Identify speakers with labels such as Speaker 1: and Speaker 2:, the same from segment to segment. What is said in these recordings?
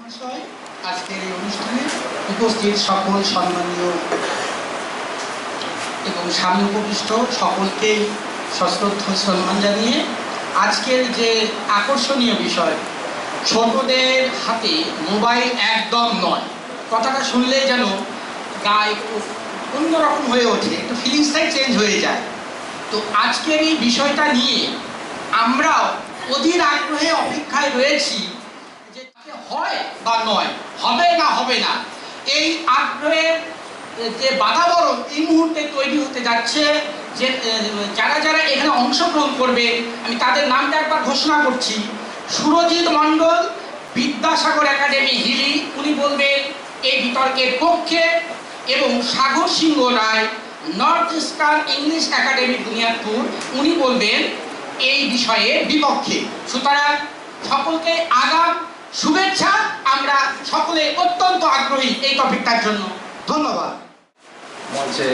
Speaker 1: আজকের এই অনুষ্ঠানে উপস্থিত সকল সম্মানীয় এবং সামনে উপবিষ্ট সকলকেই সশ্রদ্ধ সম্মান জানিয়ে আজকের যে আকর্ষণীয় বিষয় ছোটদের হাতে মোবাইল একদম নয়। কথাটা শুনলেই যেন গায়ে উফ, অন্যরকম হয়ে ওঠে একটু ফিলিংসটাই চেঞ্জ হয়ে যায়। তো আজকের এই বিষয়টা নিয়ে আমরাও অধীর আগ্রহে অপেক্ষায় রয়েছি। হয় বা নয়, হবে না হবে না। এই আগ্রহের যে বাতাবরণ এই মুহূর্তে তৈরি হতে যাচ্ছে যে যারা যারা এখানে অংশগ্রহণ করবে, আমি তাদের নামটা একবার ঘোষণা করছি। সুরজিৎ মণ্ডল, বিদ্যাসাগর একাডেমি, হিলি, উনি বলবেন, এই বিতর্কের পক্ষে এবং Sagar Singha Roy, north eastern English academy Buniyadpur উনি বলবেন, এই বিষয়ে বিপক্ষে। সুতরাং সকলকে আগাম শুভেচ্ছা, আমরা সকলে অত্যন্ত আগ্রহী এই টপিকটার জন্য। ধন্যবাদ।
Speaker 2: মঞ্চে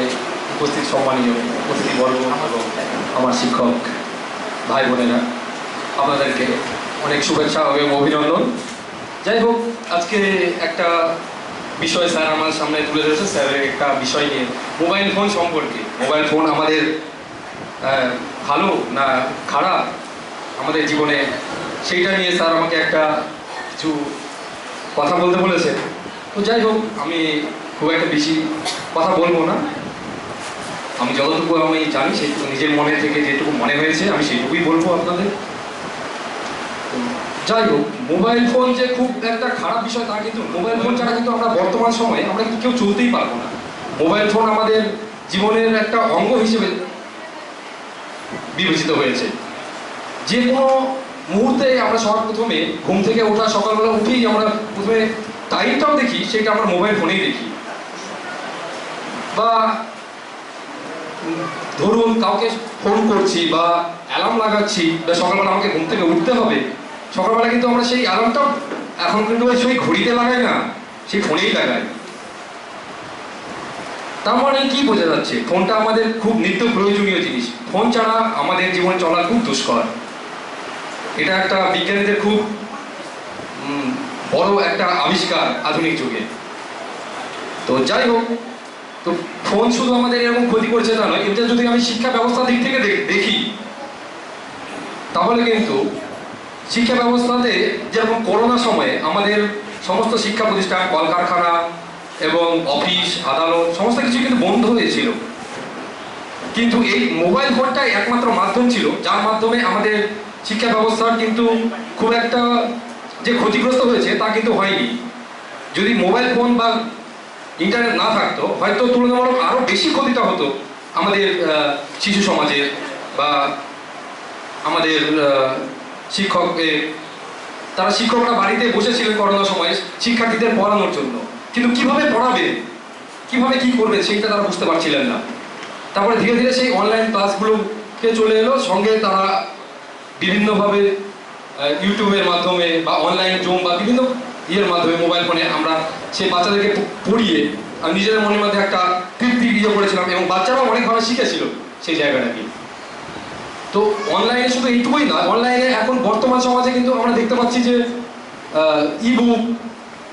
Speaker 2: উপস্থিত সম্মানীয় অতিথিবর্গ এবং আমার শিক্ষক ভাই বোনেরা, আপনাদেরকে অনেক শুভেচ্ছা এবং অভিনন্দন। যাই হোক, আজকে একটা বিষয় স্যার আমার সামনে তুলে ধরেছে। স্যারের একটা বিষয় নিয়ে মোবাইল ফোন সম্পর্কে। মোবাইল ফোন আমাদের ভালো না খারাপ আমাদের জীবনে, সেইটা নিয়ে স্যার আমাকে একটা কিছু কথা বলতে বলেছে। তো যাই হোক, আমি খুব একটা বেশি কথা বলব না। আমি যতটুকু আমি জানি সেইটুকু নিজের মনে থেকে যেটুকু মনে হয়েছে, আমি সেইটুকুই বলব আপনাদের। যাই হোক, মোবাইল ফোন যে খুব একটা খারাপ বিষয় তা কিন্তু মোবাইল ফোন ছাড়া কিন্তু আমরা বর্তমান সময়ে আমরা কেউ চলতেই পারব না। মোবাইল ফোন আমাদের জীবনের একটা অঙ্গ হিসেবে বিবেচিত হয়েছে। যে কোনো মুহূর্তে আমরা সবার প্রথমে ঘুম থেকে ওঠা, সকালবেলা উঠেই আমরা প্রথমে টাইমটাও দেখি, সেটা আমরা মোবাইল ফোনেই দেখি। বা ধরুন কাউকে ফোন করছি বা অ্যালার্ম লাগাচ্ছি, বা সকালবেলা আমাকে ঘুম থেকে উঠতে হবে, সকালবেলা কিন্তু আমরা সেই অ্যালার্মটাও এখন কিন্তু সেই ঘড়িতে লাগাই না, সেই ফোনেই লাগাই। তার মানে কি বোঝা যাচ্ছে? ফোনটা আমাদের খুব নিত্য প্রয়োজনীয় জিনিস। ফোন ছাড়া আমাদের জীবন চলা খুব দুষ্কর। এটা একটা বিজ্ঞানীদের খুব বড় একটা আবিষ্কার আধুনিক যুগে। তো যাই হোক, তো ফোন শুধু আমাদের এরকম ক্ষতি করছে তা নয়, এটা যদি আমি শিক্ষা ব্যবস্থার দিক থেকে দেখি, তাহলে কিন্তু শিক্ষা ব্যবস্থাতে যেরকম করোনা সময়ে আমাদের সমস্ত শিক্ষা প্রতিষ্ঠান, কলকারখানা এবং অফিস, আদালত, সমস্ত কিছু কিন্তু বন্ধ হয়েছিল। কিন্তু এই মোবাইল ফোনটাই একমাত্র মাধ্যম ছিল, যার মাধ্যমে আমাদের শিক্ষা ব্যবস্থার কিন্তু খুব একটা যে ক্ষতিগ্রস্ত হয়েছে তা কিন্তু হয়নি। যদি মোবাইল ফোন বা ইন্টারনেট না থাকতো হয়তো তুলনামূলক আরও বেশি ক্ষতিটা হতো আমাদের শিশু সমাজের বা আমাদের আহ, শিক্ষকের তারা শিক্ষকরা বাড়িতে বসেছিলেন করোনার সময় শিক্ষার্থীদের পড়ানোর জন্য। কিন্তু কীভাবে পড়াবে? কীভাবে কি করবে সেইটা তারা বুঝতে পারছিলেন না। তারপরে ধীরে ধীরে সেই অনলাইন ক্লাসগুলোকে চলে এলো সঙ্গে তারা বিভিন্নভাবে ইউটিউবের মাধ্যমে বা অনলাইন জুম বা বিভিন্ন ইয়ের মাধ্যমে মোবাইল ফোনে আমরা সেই বাচ্চাদেরকে পড়িয়ে নিজেদের মনের মধ্যে একটা তৃপ্তি ইয়ে করেছিলাম এবং বাচ্চারাও অনেকভাবে শিখেছিল সেই জায়গাটাকে। তো অনলাইনে শুধু এইটুকুই না অনলাইনে এখন বর্তমান সমাজে কিন্তু আমরা দেখতে পাচ্ছি যে ইবুক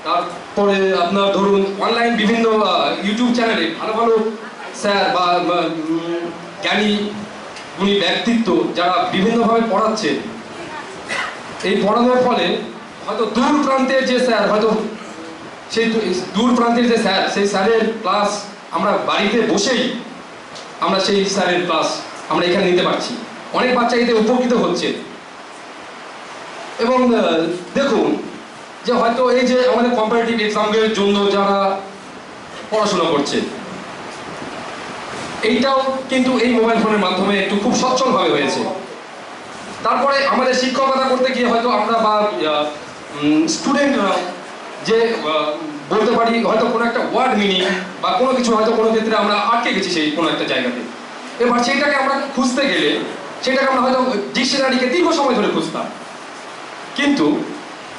Speaker 2: তারপরে আপনার ধরুন অনলাইন বিভিন্ন ইউটিউব চ্যানেলে ভালো ভালো স্যার বা, জ্ঞানী গুণী ব্যক্তিত্ব যারা বিভিন্নভাবে পড়াচ্ছে। এই পড়ানোর ফলে হয়তো দূর প্রান্তের যে স্যার, হয়তো সেই দূর প্রান্তের যে স্যার, সেই স্যারের ক্লাস আমরা বাড়িতে বসেই আমরা সেই স্যারের ক্লাস আমরা এখানে নিতে পারছি। অনেক বাচ্চা এতে উপকৃত হচ্ছে। এবং দেখুন যে হয়তো এই যে আমাদের কম্পারেটিভ এক্সামের জন্য যারা পড়াশোনা করছে এইটাও কিন্তু এই মোবাইল ফোনের মাধ্যমে একটু খুব সচ্ছলভাবে হয়েছে। তারপরে আমাদের শিক্ষকতা করতে গিয়ে হয়তো আমরা বা স্টুডেন্টরা যে বলতে পারি হয়তো কোনো একটা ওয়ার্ড মিনিং বা কোনো কিছু হয়তো কোনো ক্ষেত্রে আমরা আটকে গেছি সেই কোনো একটা জায়গাতে। এবার সেইটাকে আমরা খুঁজতে গেলে সেটাকে আমরা হয়তো ডিকশনারিকে দীর্ঘ সময় ধরে খুঁজতাম। কিন্তু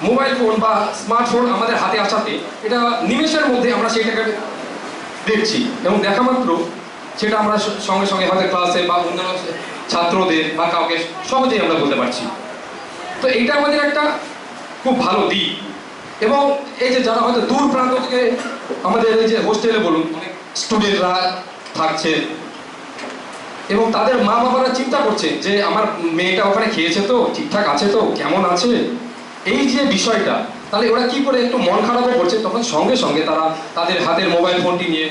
Speaker 2: মোবাইল ফোন বা স্মার্টফোন আমাদের হাতে আসাতে এটা নিমেষের মধ্যে আমরা সেইটাকে দেখছি এবং দেখা মাত্র সেটা আমরা সঙ্গে সঙ্গে হয়তো ক্লাসে বা অন্যান্য ছাত্রদের বা কাউকে সহজেই আমরা বলতে পারছি। তো এইটা আমাদের একটা খুব ভালো দিক। এবং এই যে যারা হয়তো দূর প্রান্ত থেকে আমাদের এই যে হোস্টেলে বলুন, অনেক স্টুডেন্টরা থাকছে। এবং তাদের মা বাবারা চিন্তা করছে যে, আমার মেয়েটা ওখানে খেয়েছে তো? ঠিকঠাক আছে তো? কেমন আছে? এই যে বিষয়টা, তাহলে ওরা কি করে একটু মন খারাপও করছে, তখন সঙ্গে সঙ্গে তারা তাদের হাতের মোবাইল ফোনটি নিয়ে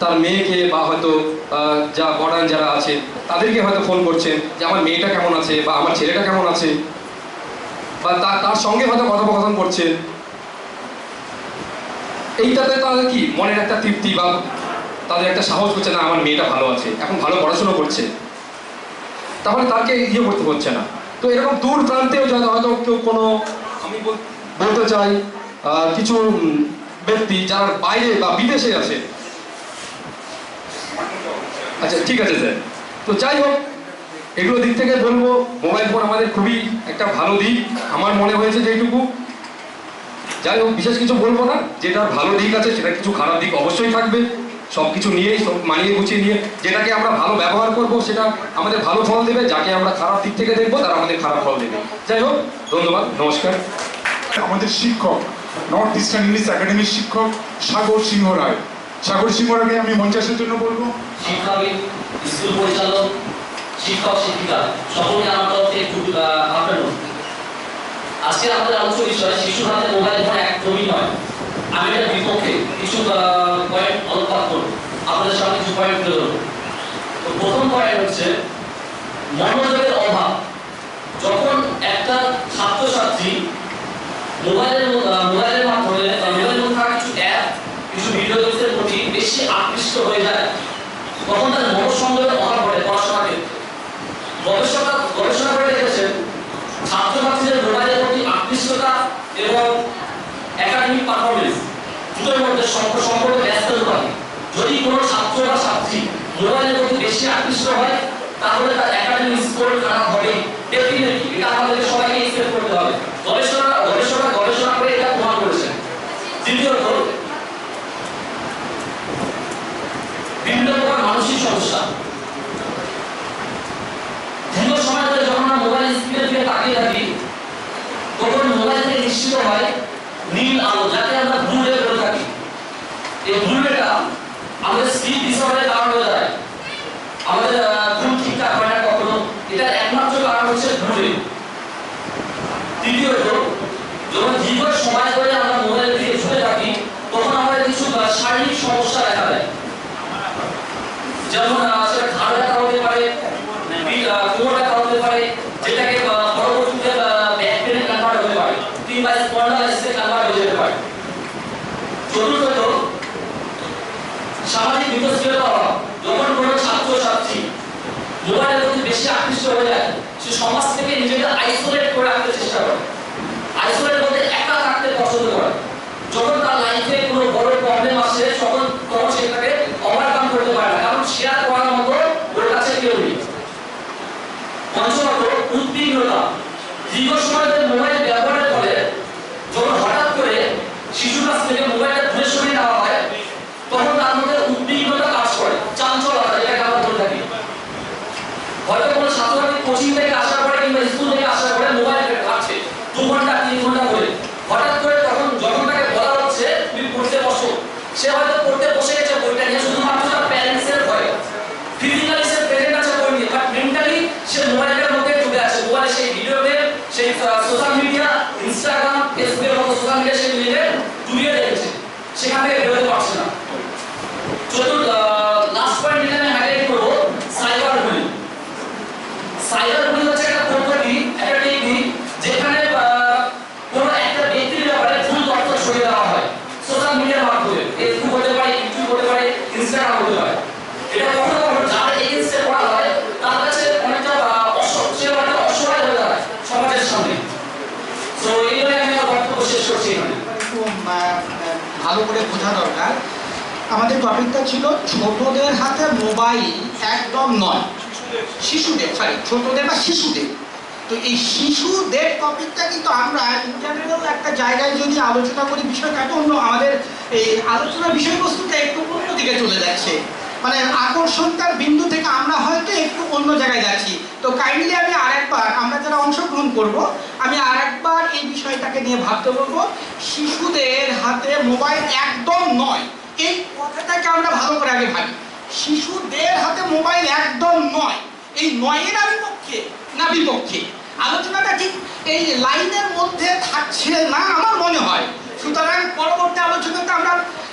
Speaker 2: তার মেয়েকে বা হয়তো যা বর্ডান যারা আছে, তাদেরকে হয়তো ফোন করছেন যে, আমার মেয়েটা কেমন আছে? বা আমার ছেলেটা কেমন আছে? বা তার সঙ্গে হয়তো কথোপকথন করছে এইটাতে তাদের কি, মনের একটা তৃপ্তি বা তাদের একটা সাহস হচ্ছে, না, আমার মেয়েটা ভালো আছে, এখন ভালো পড়াশোনা করছে। তাহলে তাকে ইয়ে করতে হচ্ছে না। তো এরকম দূর প্রান্তেও যাতে হয়তো কেউ কোনো, আমি বলতে চাই কিছু ব্যক্তি যারা বাইরে বা বিদেশে আছে আচ্ছা ঠিক আছে স্যার। তো যাই হোক, এগুলো দিক থেকে বলব, মোবাইল ফোন আমাদের খুবই একটা ভালো দিক, আমার মনে হয়েছে যে এইটুকু। যাই হোক, বিশেষ কিছু বলব না, যেটার ভালো দিক আছে সেটা কিছু খারাপ দিক অবশ্যই থাকবে। সব কিছু নিয়েই, সব মানিয়ে গুছিয়ে নিয়ে, যেটাকে আমরা ভালো ব্যবহার করব, সেটা আমাদের ভালো ফল দেবে, যাকে আমরা খারাপ দিক থেকে দেখব, তারা আমাদের খারাপ ফল দেবে। যাই হোক, ধন্যবাদ, নমস্কার।
Speaker 3: আমাদের শিক্ষক, নর্থ ইস্টার্ন ইংলিশ একাডেমির শিক্ষক সাগর সিংহ রায়। সাগর সিংহ রায়কে আমি মঞ্চাসের জন্য বলব।
Speaker 4: শিক্ষাবিদ, স্কুল পরিচালক, শিক্ষক, শিক্ষিকা, সকলকে আমার তরফ থেকে খুব আফটারনুন আজকে আমাদের আলোচ্য বিষয়, শিশুর হাতে মোবাইল ফোন একদমই নয়। আমি এটার বিপক্ষে কিছু পয়েন্ট আলোকপাত করব। আপনাদের সামনে কিছু পয়েন্ট তুলে তো প্রথম পয়েন্ট হচ্ছে, মনোযোগের অভাব। যখন একটা ছাত্রছাত্রী মোবাইলের মাধ্যমে বা মোবাইলের মধ্যে থাকা কিছু অ্যাপ কিছু ভিডিও গেমসের প্রতি বেশি আকৃষ্ট হয়ে যায়। তখন তার মনোসংযোগের অভাব ঘটে পড়াশোনার ক্ষেত্রে গবেষকরা গবেষণা করে দেখেছেন, ছাত্রছাত্রীদের মোবাইলের প্রতি আকৃষ্টতা এবং একাডেমিক পারফরমেন্স দুটোর মধ্যে সম্পর্ক ব্যস্ত থাকে যদি কোনো ছাত্র বা ছাত্রী মোবাইলের প্রতি বেশি আকৃষ্ট হয়, তাহলে তার একাডেমিক স্কোর খারাপ হবে। এটা আমাদেরকে সবাইকে এক্সপেক্ট করতে হবে গবেষণা গবেষকরা গবেষণা করে এটা প্রমাণ করেছেন দ্বিতীয়ত বিভিন্ন প্রকার মানসিক সমস্যা দীর্ঘ সময় ধরে যখন আমরা মোবাইল স্ক্রিনের দিকে তাকিয়ে থাকি তখন মোবাইল থেকে নিশ্চিত হয় নীল আলো যাকে আমরা ব্লু রে বলে থাকি এই ব্লু রেটা আমাদের স্লিপ ডিসঅর্ডারের কারণ হয়ে দাঁড়ায় আমাদের আহ, ঘুম ঠিকঠাক হয় না কখনো এটার একমাত্র কারণ হচ্ছে ব্লু রে তৃতীয়ত যখন দীর্ঘ সময় ধরে আমরা মোবাইল দিকে ঝুলে থাকি তখন আমাদের কিছু আহ, শারীরিক সমস্যা দেখা দেয় যেমন পারে পারে, যেটাকে হয়ে যেতে পারে সামাজিক ছাত্র, ছাত্রী বেশি আকৃষ্ট হয়ে যায় সমাজ থেকে নিজেকে আইসোলেট করে রাখতে চেষ্টা করে আইসোলেট বলতে একা থাকতে পছন্দ করে যখন তার লাইফে কোনো বড় প্রবলেম আসে তখন তখন সেটাকে ওভারকাম করতে পারে না কারণ শেয়ার করার মতো ওর কাছে কেউ নেই পঞ্চমত উদ্বিগ্নতা দীর্ঘ সময় ধরে মোবাইল ব্যবহারের ফলে যখন হঠাৎ করে শিশুর কাছ থেকে মোবাইলটা দূরে সরিয়ে নেওয়া হয় তখন তার মধ্যে উদ্বিগ্নতা কাজ করে চাঞ্চলতা যেটাকে আমরা বলে থাকি হয়তো কোনো ছাত্রছাত্রী কোচিং থেকে আসার পরে কিংবা স্কুল থেকে আসার পরে মোবাইল ঘাটছে দু ঘণ্টা তিন ঘণ্টা করে হঠাৎ করে তখন যখন তাকে বলা হচ্ছে তুমি পড়তে বসো সে হয়তো পড়তে বসে গেছে বইটা নিয়ে শুধুমাত্র তার প্যারেন্টসের ভয় ফিজিক্যালি সে প্রেজেন্ট আছে বই নিয়ে বাট মেন্টালি সে মোবাইলের মধ্যে ডুবে আছে মোবাইলে সেই ভিডিও গেম সেই সোশ্যাল মিডিয়া ইনস্টাগ্রাম ফেসবুকের মতো সোশ্যাল মিডিয়া সেই মিলে ডুবিয়ে রেখেছে সেখান থেকে বেরোতে পারছে না চতুর্থ লাস্ট পয়েন্ট যেটা আমি হাইলাইট করব সাইবার বুলিং সাইবার বুলিং হচ্ছে একটা পদ্ধতি একটা টেকনিক যেখানে আহ, কোনো একটা ব্যক্তির ব্যাপারে ভুল তথ্য ছড়িয়ে দেওয়া হয় সোশ্যাল মিডিয়ার মাধ্যমে ফেসবুক হতে পারে ইউটিউব হতে পারে ইনস্টাগ্রাম হতে পারে এটা কখনো কখনো যার এগেনস্টে করা হয় তার কাছে অনেকটা আহ, অস- সে অনেকটা অসহায় হয়ে দাঁড়ায় সমাজের সামনে তো এই জন্য আমি আমার শেষ করছি
Speaker 1: ভালো করে বোঝা দরকার। আমাদের টপিকটা ছিল ছোটদের হাতে মোবাইল একদম নয়। শিশুদের সরি ছোটদের বা শিশুদের। তো এই শিশুদের টপিকটা কিন্তু আমরা ইন্টারনেটেও একটা জায়গায় যদি আলোচনা করি, বিষয়টা অন্য আমাদের এই আলোচনার বিষয়বস্তুটা একটু অন্য দিকে চলে যাচ্ছে। মানে আকর্ষণটার বিন্দু থেকে আমরা হয়তো একটু অন্য জায়গায় যাচ্ছি। তো কাইন্ডলি আমি আরেকবার, আমরা যারা অংশগ্রহণ করব, আমি আরেকবার এই বিষয়ে বিষয়টাকে নিয়ে ভাবতে বলব। শিশুদের হাতে মোবাইল একদম নয়। এই কথাটাকে আমরা ভালো করে আগে ভাবি। শিশুদের হাতে মোবাইল একদম নয়। এই নয়ের আমি পক্ষে না বিপক্ষে? আলোচনাটা ঠিক এই লাইনের মধ্যে থাকছে না আমার মনে হয় সুতরাং পরবর্তী আলোচনাতে আমরা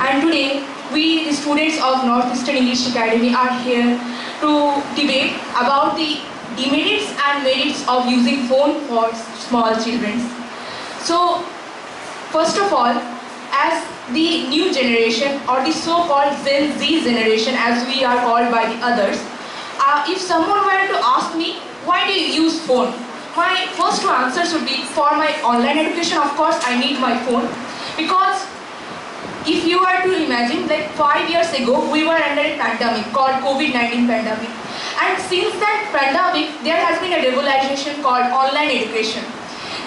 Speaker 5: And today, we, the students of Northeastern English Academy, are here to debate about the demerits and merits of using phone for small children. So, First of all, as the new generation or the so-called Gen Z generation as we are called by the others, uh, if someone were to ask me, why do you use phone? My first two answers would be for my online education, of course, I need my phone. Because if you were to imagine, like five years ago, we were under a pandemic called COVID-19 pandemic. And since that pandemic, there has been a revolution called online education.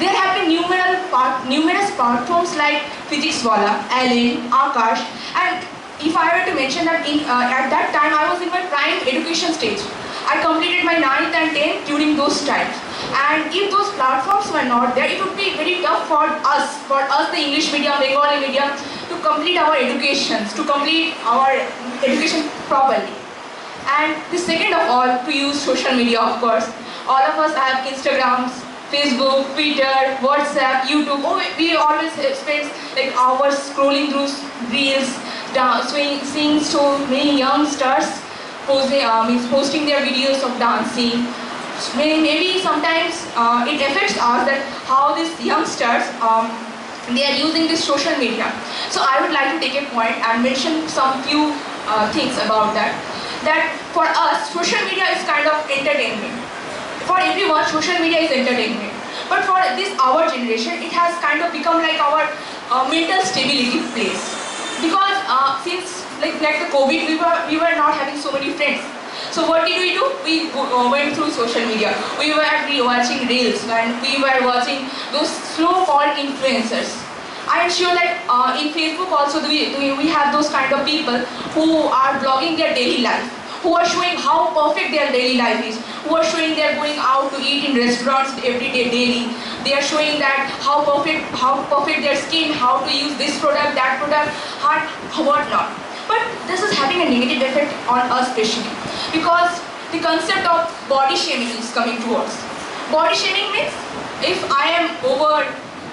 Speaker 5: There have been numerous, numerous platforms like Physics Wala, Allen, Akash, and if I were to mention that in, uh, at that time I was in my prime education stage. I completed my 9th and 10th during those times. And if those platforms were not there, it would be very tough for us, for us the English medium, Bengali medium, to complete our educations, to complete our education properly. And the second of all, to use social media, of course. All of us have Instagrams, Facebook, Twitter, WhatsApp, YouTube. Oh, we- always spend like hours scrolling through reels, da- swing, seeing so many youngsters posting, uh, means posting their videos of dancing. Maybe, sometimes uh, it affects us that how these youngsters um, they are using this social media. So I would like to take a point and mention some few uh, things about that. That for us, social media is kind of entertainment. For everyone, social media is entertainment. But for this our generation, it has kind of become like our uh, mental stability place. Because uh, since like like the COVID, we were we were not having so many friends. So what did we do? We uh, went through social media. We were watching reels and we were watching those so-called influencers. I am sure that uh, in Facebook also we, we, have those kind of people who are blogging their daily life, who are showing how perfect their daily life is, who are showing they're going out to eat in restaurants every day daily. They are showing that how perfect how perfect their skin, how to use this product, that product, what not. But this is having a negative effect on us especially because the concept of body shaming is coming towards. Body shaming means if I am over,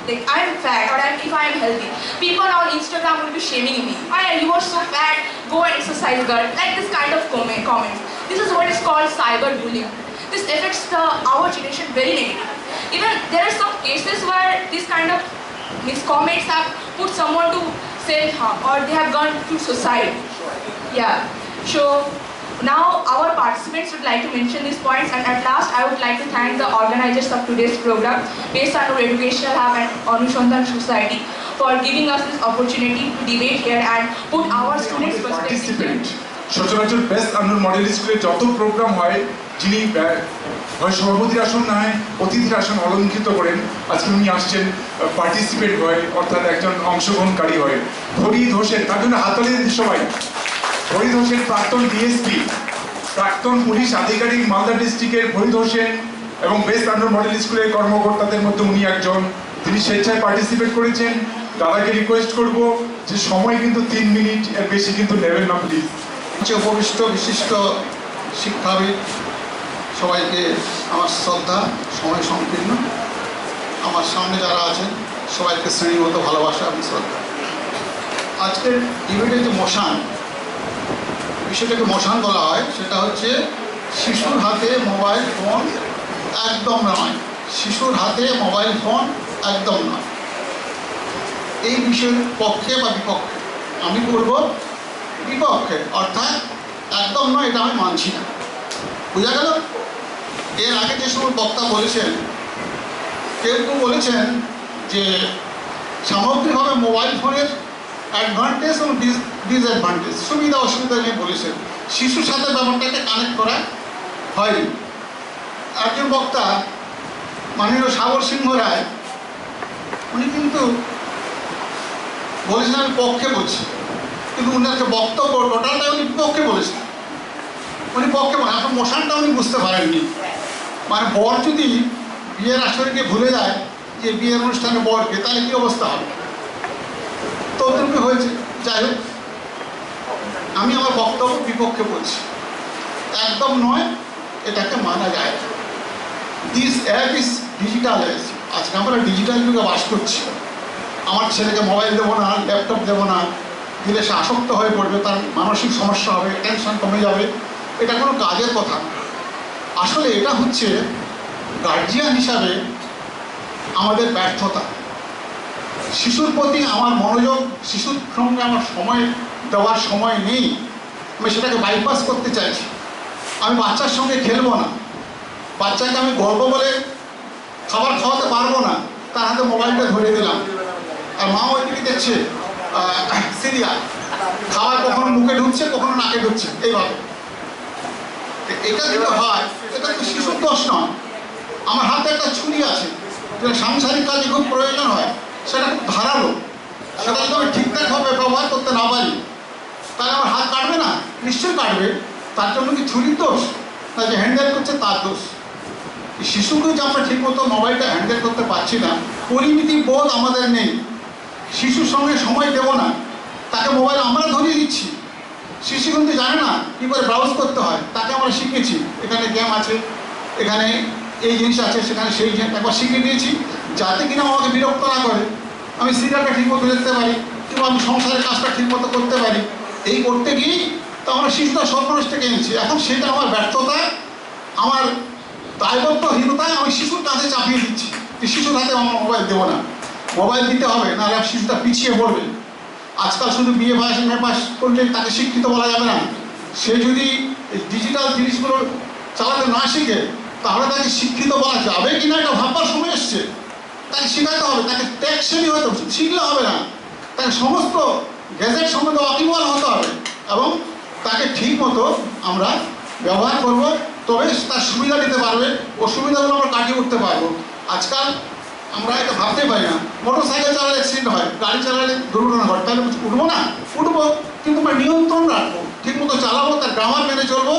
Speaker 5: like I am fat or I'm, if I am healthy, people on Instagram will be shaming me. I you are so fat, go and exercise, girl. Like this kind of comment, comments. This is what is called cyberbullying. This affects the our generation very negatively. Even there are some cases where this kind of these comments have put someone to self-harm or they have gone to suicide. Yeah. So now our participants would like to mention these points and at last I would like to thank the organizers of today's program based on our educational hub and Anushandan Society for giving us this opportunity to debate here and put our students' perspective
Speaker 3: সচরাচর best under model স্কুলে যত programme হয় যিনি হয় সভাপতির আসন না হয় অতিথির আসন অলঙ্কৃত করেন আজকে উনি আসছেন পার্টিসিপেট হয় অর্থাৎ একজন অংশগ্রহণকারী হয় ফরিদ হোসেন তার জন্য হাততালি দিন সবাই ফরিদ হোসেন প্রাক্তন ডিএসপি প্রাক্তন পুলিশ আধিকারিক মালদা ডিস্ট্রিক্টের ফরিদ হোসেন এবং বেস্ট আন্ডার মডেল স্কুলের কর্মকর্তাদের মধ্যে উনি একজন। তিনি স্বেচ্ছায় পার্টিসিপেট করেছেন। দাদাকে রিকোয়েস্ট করব যে সময় কিন্তু তিন মিনিট, এর বেশি কিন্তু নেবেন না প্লিজ
Speaker 6: মঞ্চে উপবিষ্ট, বিশিষ্ট শিক্ষাবিদ, সবাইকে আমার শ্রদ্ধা, সময় সংকীর্ণ। আমার সামনে যারা আছেন, সবাইকে শ্রেণীগত ভালোবাসা এবং শ্রদ্ধা। আজকের ডিবেটের যে মশান বিষয়টাকে মশান বলা হয়, সেটা হচ্ছে শিশুর হাতে মোবাইল ফোন একদম নয়। শিশুর হাতে মোবাইল ফোন একদম নয়। এই বিষয়ের পক্ষে বা বিপক্ষে? আমি বলব বিপক্ষে, অর্থাৎ একদম নয়, এটা আমি মানছি না। বোঝা গেল? এর আগে যে সময় বক্তা বলেছেন, কেউ কেউ বলেছেন যে সামগ্রিকভাবে মোবাইল ফোনের অ্যাডভান্টেজ এবং ডিসঅ্যাডভান্টেজ সুবিধা অসুবিধা নিয়ে বলেছেন। শিশুর সাথে ব্যাপারটাকে কানেক্ট করা হয়নি। একজন বক্তা, মাননীয় সাগর সিংহ রায়, উনি কিন্তু বলেছেন আমি পক্ষে বলছি। কিন্তু উনাকে বক্তব্য টোটালটা উনি পক্ষে বলেছেন উনি পক্ষে বলেন, এখন মোশনটা উনি বুঝতে পারেননি। মানে বর যদি বিয়ের আসরকে ভুলে যায়, যে বিয়ের অনুষ্ঠানে বরকে, তাহলে কি অবস্থা হবে? তো হয়েছে। যাই হোক, আমি আমার বক্তব্য বিপক্ষে বলছি। একদম নয়, এটাকে মানা যায় দিস অ্যাপ ইজ ডিজিটাল আজকে আমরা ডিজিটাল যুগে বাস করছি। আমার ছেলেকে মোবাইল দেবো না ল্যাপটপ দেবো না। দিলে সে আসক্ত হয়ে পড়বে, তার মানসিক সমস্যা হবে টেনশন কমে যাবে। এটা কোনো কাজের কথা আসলে এটা হচ্ছে গার্জিয়ান হিসাবে আমাদের ব্যর্থতা। শিশুর প্রতি আমার মনোযোগ, শিশুর সঙ্গে আমার সময় দেওয়ার সময় নেই। আমি সেটাকে বাইপাস করতে চাইছি। আমি বাচ্চার সঙ্গে খেলব না। বাচ্চাকে আমি গর্ব বলে খাবার খাওয়াতে পারব না। তার হাতে মোবাইলটা ধরে দিলাম। আর মা ওইদিকে দেখছে সিরিয়াল। খাবার কখনো মুখে ঢুকছে, কখনো নাকে ঢুকছে, এইভাবে। এটা যেটা হয়, এটা তো শিশুর দোষ নয়। আমার হাতে একটা ছুরি আছে, যেটা সাংসারিক কাজে খুব প্রয়োজন হয়। সেটা খুব ধারালো। সেটা যদি আমি ঠিকঠাকভাবে ব্যবহার করতে না পারি, তাহলে আমার হাত কাটবে না? নিশ্চয়ই কাটবে। তার জন্য কি ছুরির দোষ? না যে হ্যান্ডেল করছে তার দোষ। শিশুকে যে আমরা ঠিকমতো মোবাইলটা হ্যান্ডেল করতে পারছি না, পরিমিতি বোধ আমাদের নেই। শিশুর সঙ্গে সময় দেব না। তাকে মোবাইল আমরা ধরিয়ে দিচ্ছি। শিশু কিন্তু জানে না কী করে ব্রাউজ করতে হয়। তাকে আমরা শিখেছি এখানে গেম আছে, এখানে এই জিনিস আছে, সেখানে সেই একবার শিখিয়ে দিয়েছি। যাতে কিনা আমাকে বিরক্ত না করে। আমি সিরিয়ালটা ঠিকমতো দেখতে পারি, কিংবা আমি সংসারের কাজটা ঠিকমতো করতে পারি। এই করতে গিয়েই তো আমরা শিশুটা সর্বনাশ থেকে এনেছি। এখন সেটা আমার ব্যর্থতা আমার দায়বদ্ধহীনতায় আমি শিশুর কাঁধে চাপিয়ে দিচ্ছি। যে শিশুর হাতে আমার মোবাইল দেবো না। মোবাইল দিতে হবে, নাহলে আর শিশুটা পিছিয়ে পড়বে। আজকাল শুধু বিয়ে পাস এম পাস করলে তাকে শিক্ষিত বলা যাবে না। সে যদি ডিজিটাল জিনিসগুলো চালাতে না শিখে, তাহলে তাকে শিক্ষিত বলা যাবে কি না এটা ভাববার সময় এসছে। তাকে শেখাতে হবে, তাকে ট্যাক্সেরই হতে হবে শিখলে হবে না। তাকে সমস্ত গ্যাজেট সম্বন্ধে অকিবল হতে হবে এবং তাকে ঠিক মতো আমরা ব্যবহার করব, তবে তার সুবিধা নিতে পারবে অসুবিধাগুলো আমরা কাটিয়ে উঠতে পারব। আজকাল আমরা এটা ভাবতে পারি না। মোটর সাইকেল চালালে অ্যাক্সিডেন্ট হয়, গাড়ি চালালে দুর্ঘটনা ঘটে, তাহলে উঠবো না? উঠবো, কিন্তু আমরা নিয়ন্ত্রণ রাখব। ঠিক মতো চালাবো, তার গ্রামার মেনে চলবো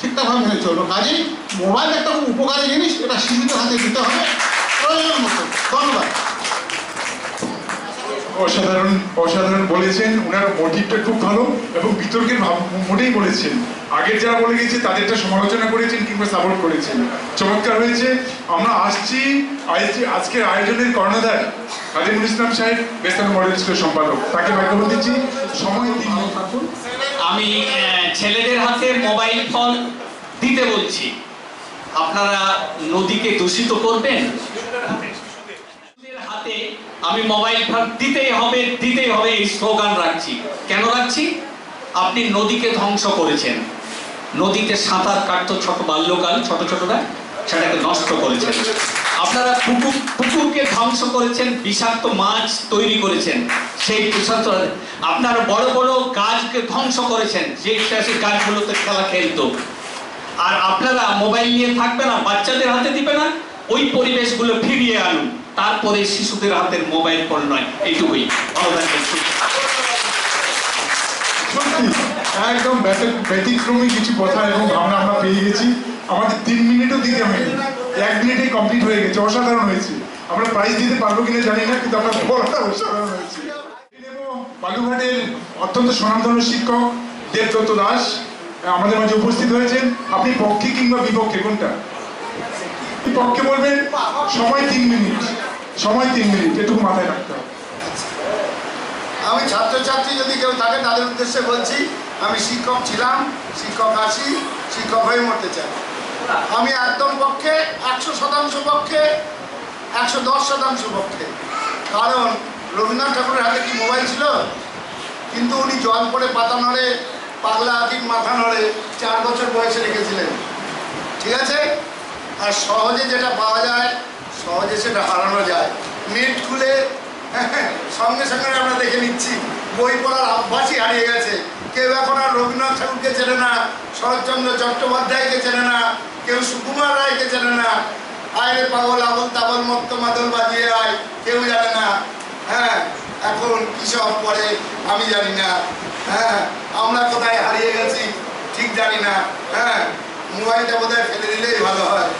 Speaker 6: ঠিকঠাকভাবে মেনে চলবো। কাজেই মোবাইল একটা খুব উপকারী জিনিস, এটা শিশুদের হাতে দিতে হবে।
Speaker 3: অসাধারণ অসাধারণ বলেছেন। ওনার মোটিভটা খুব ভালো এবং বিতর্কের মোটেই বলেছেন। আগের যারা বলে গেছে তাদেরটা সমালোচনা করেছেন কিংবা সাপোর্ট করেছেন। চমৎকার হয়েছে। আমরা আসছি আজকে আজকের আয়োজনের কর্ণধার কাদিমুল ইসলাম সাহেব বেস্তান মডেল স্কুলের সম্পাদক। তাকে মাইক্রোফোন দিচ্ছি। সময় দিন।
Speaker 7: আমি ছেলেদের হাতে মোবাইল ফোন দিতে বলছি। আপনারা নদীকে দূষিত করবেন? আমি মোবাইল ফোন দিতেই হবে দিতেই হবে এই স্লোগান রাখছি। কেন রাখছি? আপনি নদীকে ধ্বংস করেছেন। নদীতে সাঁতার কাটতো ছোট বাল্যকাল, ছোট ছোটরা, সেটাকে নষ্ট করেছেন। আপনারা পুকুর, পুকুরকে ধ্বংস করেছেন, বিষাক্ত মাছ তৈরি করেছেন। সেই বিষাক্ত আপনারা বড় বড় গাছকে ধ্বংস করেছেন। যে সেই গাছগুলোতে খেলা খেলতো। আর আপনারা মোবাইল নিয়ে থাকবে না, বাচ্চাদের হাতে দিবে না, ওই পরিবেশগুলো ফিরিয়ে আনুন। তারপরে শিশুদের হাতের মোবাইল ফোন নয়, এইটুকুই।
Speaker 3: একদম ব্যতিক্রমী কিছু কথা এবং ভাবনা আমরা পেয়ে গেছি। আমাদের তিন মিনিটও দিতে হয়নি। এক মিনিটেই কমপ্লিট হয়ে গেছে, অসাধারণ হয়েছে। আমরা প্রাইজ দিতে পারব কিনা জানি না, কিন্তু আমরা অসাধারণ হয়েছে। বালুঘাটের অত্যন্ত স্বনামধন্য শিক্ষক দেবদত্ত দাস। আমাদের মাঝে উপস্থিত হয়েছেন। আপনি পক্ষে কিংবা বিপক্ষে, কোনটা? পক্ষে বলবেন, সময় তিন মিনিট। সময় তিন মিনিট, এটুকু মাথায় রাখতে হবে।
Speaker 8: আমি ছাত্রছাত্রী যদি কেউ থাকে, তাদের উদ্দেশ্যে বলছি, আমি শিক্ষক ছিলাম, শিক্ষক আছি, শিক্ষক হয়ে মরতে চাই। আমি একদম পক্ষে, একশো শতাংশ পক্ষে, একশো দশ শতাংশ পক্ষে। কারণ রবীন্দ্রনাথ ঠাকুরের হাতে কি মোবাইল ছিল? কিন্তু উনি জল পড়ে পাতা নড়ে, পাগলা আদিক মাথা নড়ে চার বছর বয়সে রেখেছিলেন। ঠিক আছে? আর সহজে যেটা পাওয়া যায় সহজে সেটা হারানো যায়। নেট খুলে, সঙ্গে সঙ্গে আমরা দেখে নিচ্ছি, বই পড়ার অভ্যাসই হারিয়ে গেছে। কেউ এখন আর রবীন্দ্রনাথ ঠাকুরকে চেনে না, শরৎচন্দ্র চট্টোপাধ্যায়কে চেনে না, কেউ সুকুমার রায়কে চেনে না। আয়রে পাগল, আবল তাবল, মত্ত মাদল বাজিয়ে আয়, কেউ জানে না। হ্যাঁ এখন কী সব আমি জানি না। হ্যাঁ আমরা কোথায় হারিয়ে গেছি, ঠিক জানি না। হ্যাঁ মোবাইলটা বোধহয় ফেলে দিলেই ভালো হয়।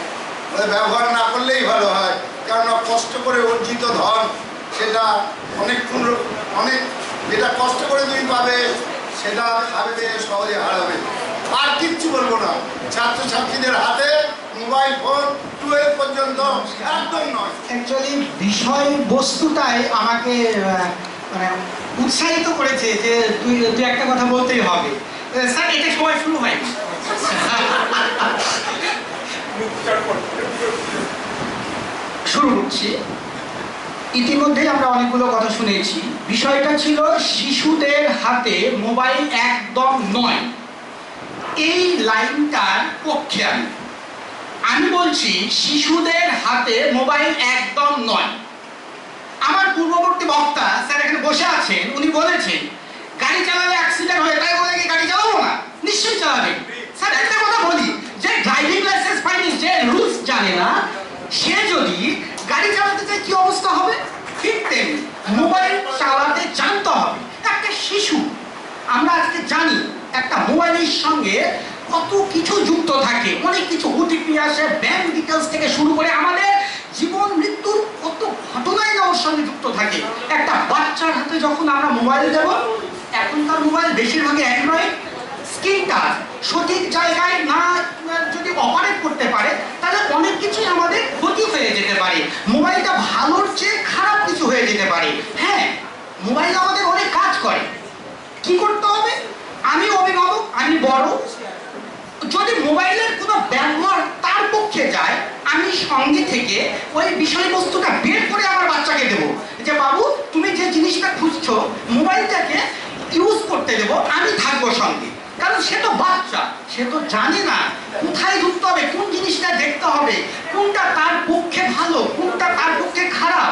Speaker 8: ব্যবহার না করলেই ভালো হয়। কেননা কষ্ট করে অর্জিত ধন, সেটা র- অনেক যেটা কষ্ট করে তুমি পাবে, সেটা খাবে সহজে হারাবে। আর কিচ্ছু বলব না। ছাত্রছাত্রীদের হাতে মোবাইল, ফোন, টুয়েলভ পর্যন্ত একদম নয়।
Speaker 1: অ্যাকচুয়ালি বিষয় বস্তুটাই আমাকে মানে উৎসাহিত করেছে যে তুই তুই একটা কথা বলতেই হবে। স্যার, এটা সময় শুরু হয়নি। শুরু হচ্ছে ইতিমধ্যেই আমরা অনেকগুলো কথা শুনেছি। বিষয়টা ছিল শিশুদের হাতে মোবাইল একদম নয়। এই লাইনটার পক্ষে আমি। আমি বলছি, শিশুদের হাতে মোবাইল একদম নয়। আমার পূর্ববর্তী বক্তা স্যার এখানে বসে আছেন, উনি বলেছেন, গাড়ি চালালে অ্যাক্সিডেন্ট হয়ে, তাই বলে গাড়ি চালাবো না নিশ্চয়ই চালাবেন স্যার একটা কথা বলি যে ড্রাইভিং লাইসেন্স পাইনি যে রুলস জানে না সে যদি গাড়ি চালাতে চায় কি অবস্থা হবে ঠিক তেমনি মোবাইল চালাতে জানতে হবে একটা শিশু আমরা আজকে জানি একটা মোবাইলের সঙ্গে কত কিছু যুক্ত থাকে। অনেক কিছু ওটিপি আসে ব্যাংক ডিটেলস থেকে শুরু করে আমাদের জীবন, মৃত্যুর কত ঘটনাই না ওর সঙ্গে যুক্ত থাকে। একটা বাচ্চার হাতে যখন আমরা মোবাইল দেব, এখনকার মোবাইল বেশিরভাগই অ্যান্ড্রয়েড, স্ক্রিন টাচ। সঠিক জায়গায় না যদি অপারেট করতে পারে, তাহলে অনেক কিছুই আমাদের ক্ষতি হয়ে যেতে পারে। মোবাইলটা ভালোর চেয়ে খারাপ কিছু হয়ে যেতে পারে। হ্যাঁ মোবাইল আমাদের অনেক কাজ করে। কি করতে হবে? আমি অভিভাবক, আমি বড়। যদি মোবাইলের কোনো ব্যবহার তার পক্ষে যায়, আমি সঙ্গে থেকে ওই বিষয়বস্তুটা বের করে আমার বাচ্চাকে দেবো। যে বাবু, তুমি যে জিনিসটা খুঁজছো, মোবাইলটাকে ইউজ করতে দেবো, আমি থাকব সঙ্গে। কারণ সে তো বাচ্চা, সে তো জানে না কোথায় ঢুকতে হবে, কোন জিনিসটা দেখতে হবে, কোনটা তার পক্ষে ভালো, কোনটা তার পক্ষে খারাপ।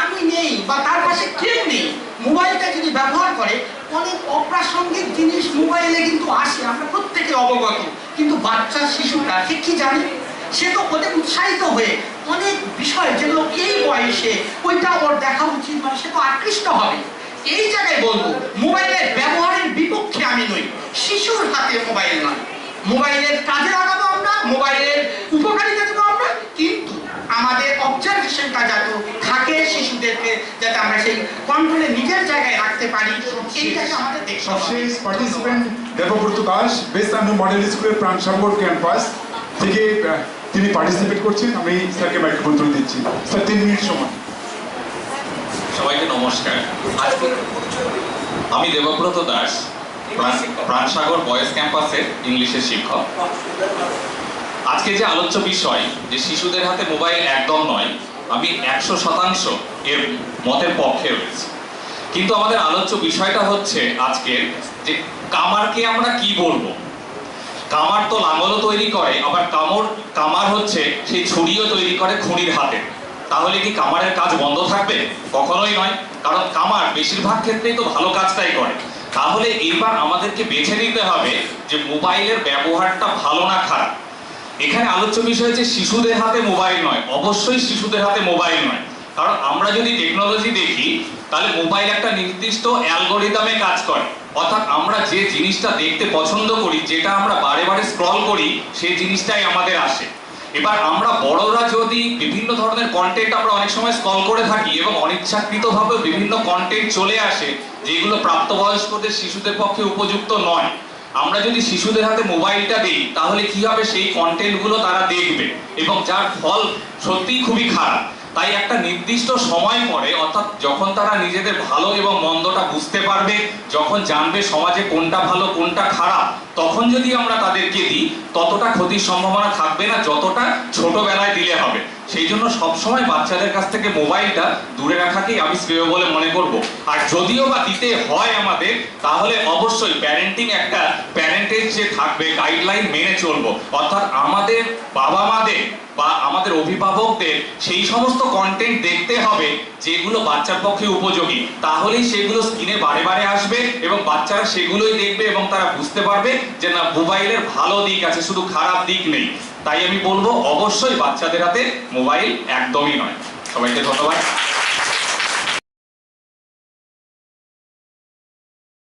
Speaker 1: আমি নেই বা তার পাশে কেউ নেই। মোবাইলটা যদি ব্যবহার করে অনেক অপ্রাসঙ্গিক জিনিস মোবাইলে কিন্তু আসে, আমরা প্রত্যেকে অবগত। কিন্তু বাচ্চা শিশুটা সে কি জানে? সে তো ওদের উৎসাহিত হয়ে অনেক বিষয় যেগুলো এই বয়সে ওইটা ওর দেখা উচিত মানে সে তো আকৃষ্ট হবে। এই জায়গায় বলব, মোবাইলের ব্যবহারের বিপক্ষে আমি নই, শিশুর হাতে মোবাইল নয়। মোবাইলের কাজে লাগাবো আমরা, মোবাইলের উপকারিতা দেবো আমরা কিন্তু আমাদের অবজারভেশনটা যাতে থাকে শিশুদেরকে যাতে আমরা সেই কন্ট্রোলে নিজের জায়গায় রাখতে পারি। এইটাকে আমাদের দেখতে
Speaker 3: সবশেষ participant Debabrata Das best under model স্কুলের প্রাণসাগর ক্যাম্পাস থেকে তিনি পার্টিসিপেট করছেন। আমি স্যারকে মাইক্রোফোন তুলে দিচ্ছি। স্যার তিন মিনিট সময়।
Speaker 9: সবাইকে নমস্কার। আমি দেবব্রত দাস প্রাণসাগর বয়েজ ক্যাম্পাসের ইংলিশের শিক্ষক। আজকে যে আলোচ্য বিষয় যে শিশুদের হাতে মোবাইল একদম নয় আমি একশো শতাংশ এর মতের পক্ষে রয়েছে। কিন্তু আমাদের আলোচ্য বিষয়টা হচ্ছে আজকের যে কামারকে আমরা কি বলব? কামার তো লাঙলও তৈরি করে, আবার কামর কামার হচ্ছে সেই ছুরিও তৈরি করে খুনির হাতে। তাহলে কি কামারের কাজ বন্ধ থাকবে? কখনোই নয়, কারণ কামার বেশিরভাগ ক্ষেত্রেই তো ভালো কাজটাই করে। তাহলে এবার আমাদেরকে বেছে নিতে হবে যে মোবাইলের ব্যবহারটা ভালো না খারাপ। এখানে আলোচ্য বিষয় হচ্ছে শিশুদের হাতে মোবাইল নয়। অবশ্যই শিশুদের হাতে মোবাইল নয়। কারণ আমরা যদি টেকনোলজি দেখি, তাহলে মোবাইল একটা নির্দিষ্ট অ্যালগোরিদমে কাজ করে। অর্থাৎ আমরা যে জিনিসটা দেখতে পছন্দ করি, যেটা আমরা বারে বারে স্ক্রল করি, সেই জিনিসটাই আমাদের আসে। এবার আমরা বড়রা যদি বিভিন্ন ধরনের কন্টেন্ট আমরা অনেক সময় স্ক্রল করে থাকি এবং অনিচ্ছাকৃতভাবে বিভিন্ন কন্টেন্ট চলে আসে, যেগুলো প্রাপ্তবয়স্কদের শিশুদের পক্ষে উপযুক্ত নয় আমরা যদি শিশুদের হাতে মোবাইলটা দিই, তাহলে কি হবে? সেই কন্টেন্টগুলো তারা দেখবে এবং যার ফল সত্যিই খুবই খারাপ। তাই একটা নির্দিষ্ট সময় পরে, অর্থাৎ যখন তারা নিজেদের ভালো এবং মন্দটা বুঝতে পারবে, যখন জানবে সমাজে কোনটা ভালো, কোনটা খারাপ, তখন যদি আমরা তাদেরকে দিই, ততটা ক্ষতির সম্ভাবনা থাকবে না, যতটা ছোটবেলায় দিলে হবে। সেই জন্য সবসময় বাচ্চাদের কাছ থেকে মোবাইলটা দূরে রাখাকেই আমি শ্রেয় বলে মনে করব। আর যদিও বা দিতে হয় আমাদের, তাহলে অবশ্যই প্যারেন্টিং একটা প্যারেন্টের যে থাকবে গাইডলাইন মেনে চলবো। অর্থাৎ আমাদের বাবা মাদের বা আমাদের অভিভাবকদের সেই সমস্ত কন্টেন্ট দেখতে হবে, যেগুলো বাচ্চার পক্ষে উপযোগী। তাহলেই সেগুলো স্ক্রিনে বারে বারে আসবে এবং বাচ্চারা সেগুলোই দেখবে এবং তারা বুঝতে পারবে যে না, মোবাইলের ভালো দিক আছে, শুধু খারাপ দিক নেই। তাই আমি বলব অবশ্যই বাচ্চাদের হাতে মোবাইল একদমই নয়। সবাইকে ধন্যবাদ।